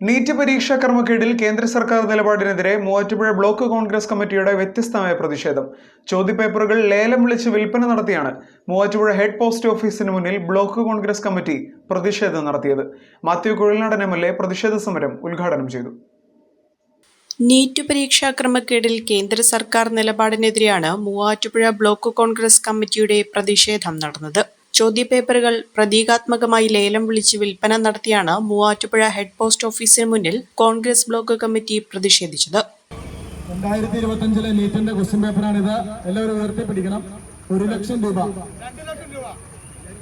NEET പരീക്ഷാ ക്രമക്കേടിൽ കേന്ദ്ര സർക്കാർ നിലപാടിനെതിരെ മൂവാറ്റുപുഴ ബ്ലോക്ക് കോൺഗ്രസ് കമ്മിറ്റിയുടെ വ്യത്യസ്തമായ പ്രതിഷേധം. ചോദ്യപേപ്പറുകൾ ലേലം വിളിച്ച് വിൽപ്പന നടത്തിയാണ് മൂവാറ്റുപുഴ ഹെഡ് പോസ്റ്റ് ഓഫീസിന് മുന്നിൽ ബ്ലോക്ക് കോൺഗ്രസ് കമ്മിറ്റി പ്രതിഷേധം നടത്തിയത്. Mathew Kuzhalnadan M L A പ്രതിഷേധ സമരം ഉദ്ഘാടനം ചെയ്തു. നീറ്റ് പരീക്ഷാ ക്രമക്കേടിൽ കേന്ദ്ര സർക്കാർ നിലപാടിനെതിരെയാണ് മൂവാറ്റുപുഴ ബ്ലോക്ക് കോൺഗ്രസ് കമ്മിറ്റിയുടെ പ്രതിഷേധം നടന്നത്. ചോദ്യപേപ്പറുകൾ പ്രതീകാത്മകമായി ലേലം വിളിച്ച് വിൽപ്പന നടത്തിയാണ് മൂവാറ്റുപുഴ ഹെഡ് പോസ്റ്റ് ഓഫീസിന് മുന്നിൽ കോൺഗ്രസ് ബ്ലോക്ക് കമ്മിറ്റി പ്രതിഷേധിച്ചത്. രണ്ടായിരത്തി ഇരുപത്തഞ്ചിലെ നീറ്റിന്റെ ക്വസ്റ്റ്യൻ പേപ്പറാണിത് എല്ലാവരും ഉയർത്തിപ്പിടിക്കണം. ഒരു ലക്ഷം രൂപ.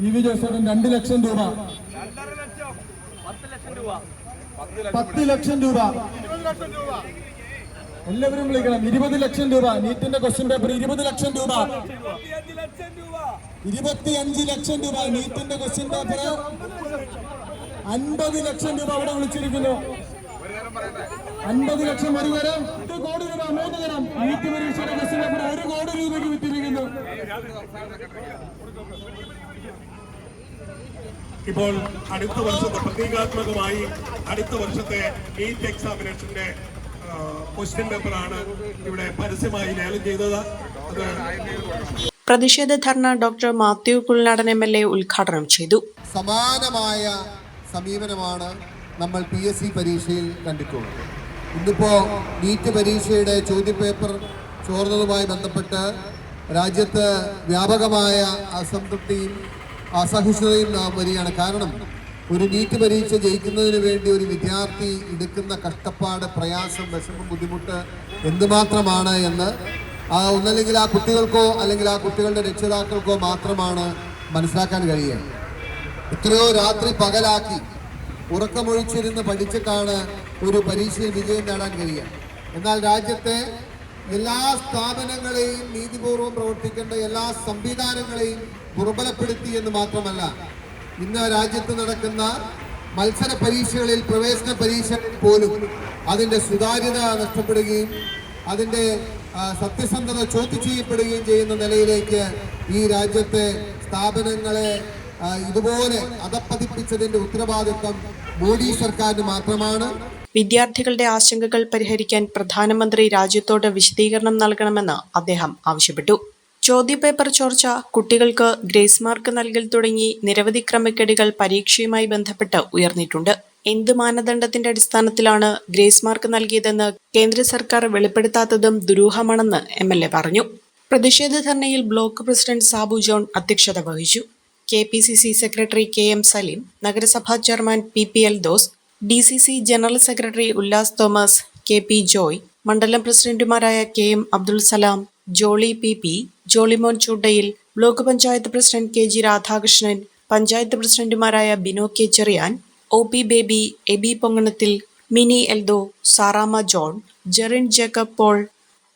ഇ വി ജോസഫൻ രണ്ട് ലക്ഷം രൂപ. പത്ത് ലക്ഷം രൂപ. എല്ലാവരും വിളിക്കണം. ഇരുപത് ലക്ഷം രൂപ. നീറ്റിന്റെ ക്വസ്റ്റ്യൻ പേപ്പർ ഇരുപത് ലക്ഷം രൂപ. ഇരുപത്തിയഞ്ച് ലക്ഷം രൂപ നീറ്റിന്റെ ക്വസ്റ്റ്യൻ പേപ്പർ അൻപത് ലക്ഷം രൂപ അവിടെ വിളിച്ചിരിക്കുന്നു. അൻപത് ലക്ഷം ഒരു തരം എട്ട് കോടി രൂപ മൂന്ന് തരം. നീറ്റ് പരീക്ഷയുടെ ക്വസ്റ്റ്യൻ പേപ്പർ ഒരു കോടി രൂപയ്ക്ക് വിറ്റിരിക്കുന്നു. ഇപ്പോൾ അടുത്ത വർഷത്തെ പ്രതീകാത്മകമായി അടുത്ത വർഷത്തെ നീറ്റ് എക്സാമിനേഷന്റെ ക്വസ്റ്റ്യൻ പേപ്പറാണ് ഇവിടെ പരസ്യമായി ലേലം ചെയ്തത്. അത് പ്രതിഷേധ dharna doctor Mathew Kuzhalnadan M L A ഉദ്ഘാടനം ചെയ്തു. സമാനമായ സമീപനമാണ് നമ്മൾ പി എസ് സി പരീക്ഷയിൽ കണ്ടിട്ടുള്ളത്. ഇന്നിപ്പോ നീറ്റ് പരീക്ഷയുടെ ചോദ്യപേപ്പർ ചോർന്നതുമായി ബന്ധപ്പെട്ട് രാജ്യത്ത് വ്യാപകമായ അസംതൃപ്തിയും അസഹിഷ്ണുതയും നാം വരികയാണ്. കാരണം ഒരു നീറ്റ് പരീക്ഷ ജയിക്കുന്നതിന് വേണ്ടി ഒരു വിദ്യാർത്ഥി എടുക്കുന്ന കഷ്ടപ്പാട് പ്രയാസം വിഷമം ബുദ്ധിമുട്ട് എന്തുമാത്രമാണ് എന്ന് ആ ഒന്നല്ലെങ്കിൽ ആ കുട്ടികൾക്കോ അല്ലെങ്കിൽ ആ കുട്ടികളുടെ രക്ഷിതാക്കൾക്കോ മാത്രമാണ് മനസ്സിലാക്കാൻ കഴിയുക. എത്രയോ രാത്രി പകലാക്കി ഉറക്കമൊഴിച്ചിരുന്ന് പഠിച്ചിട്ടാണ് ഒരു പരീക്ഷയിൽ വിജയം നേടാൻ കഴിയുക. എന്നാൽ രാജ്യത്തെ എല്ലാ സ്ഥാപനങ്ങളെയും നീതിപൂർവം പ്രവർത്തിക്കേണ്ട എല്ലാ സംവിധാനങ്ങളെയും ദുർബലപ്പെടുത്തി എന്ന് മാത്രമല്ല ഇന്ന് രാജ്യത്ത് നടക്കുന്ന മത്സര പരീക്ഷകളിൽ പ്രവേശന പരീക്ഷകളിൽ പോലും അതിന്റെ സുതാര്യത നഷ്ടപ്പെടുകയും അതിന്റെ സത്യസന്ധത ചോദ്യം ചെയ്യപ്പെടുകയും ചെയ്യുന്ന നിലയിലേക്ക് ഈ രാജ്യത്തെ സ്ഥാപനങ്ങളെ ഇതുപോലെ അധപ്പതിപ്പിച്ചതിന്റെ ഉത്തരവാദിത്വം മോഡി സർക്കാരിന് മാത്രമാണ്. വിദ്യാർത്ഥികളുടെ ആശങ്കകൾ പരിഹരിക്കാൻ പ്രധാനമന്ത്രി രാജ്യത്തോട് വിശദീകരണം നൽകണമെന്ന് അദ്ദേഹം ആവശ്യപ്പെട്ടു. ചോദ്യ പേപ്പർ ചോർച്ച കുട്ടികൾക്ക് ഗ്രേസ് മാർക്ക് നൽകൽ തുടങ്ങി നിരവധി ക്രമക്കേടുകൾ പരീക്ഷയുമായി ബന്ധപ്പെട്ട് ഉയർന്നിട്ടുണ്ട്. എന്ത് മാനദണ്ഡത്തിന്റെ അടിസ്ഥാനത്തിലാണ് ഗ്രേസ് മാർക്ക് നൽകിയതെന്ന് കേന്ദ്ര സർക്കാർ വെളിപ്പെടുത്താത്തതും ദുരൂഹമാണെന്ന് എം എൽ എ പറഞ്ഞു. പ്രതിഷേധ ധർണയിൽ ബ്ലോക്ക് പ്രസിഡന്റ് സാബു ജോൺ അധ്യക്ഷത വഹിച്ചു. K P C C secretary K M Saleem നഗരസഭാ chairman P P Eldhose D C C general secretary Ullas Thomas K P Joy മണ്ഡലം പ്രസിഡന്റുമാരായ K M Abdul Salam Jolly P P Jollymon Choondayil block panchayat president K G Radhakrishnan panchayat പ്രസിഡന്റുമാരായ Bino K Cherian O P Baby Eby Ponganathil Mini Eldho Saramma John Jerin Jacob Paul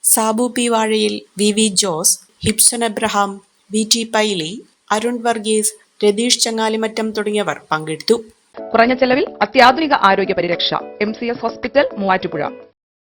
Sabu P Vazhayil V V Jose Hipson Abraham V T Paily Arun Varghese Ratheesh Changalimattam തുടങ്ങിയവർ പങ്കെടുത്തു. കുറഞ്ഞ ചെലവിൽ അത്യാധുനിക ആരോഗ്യ പരിരക്ഷ M C S hospital Muvattupuzha.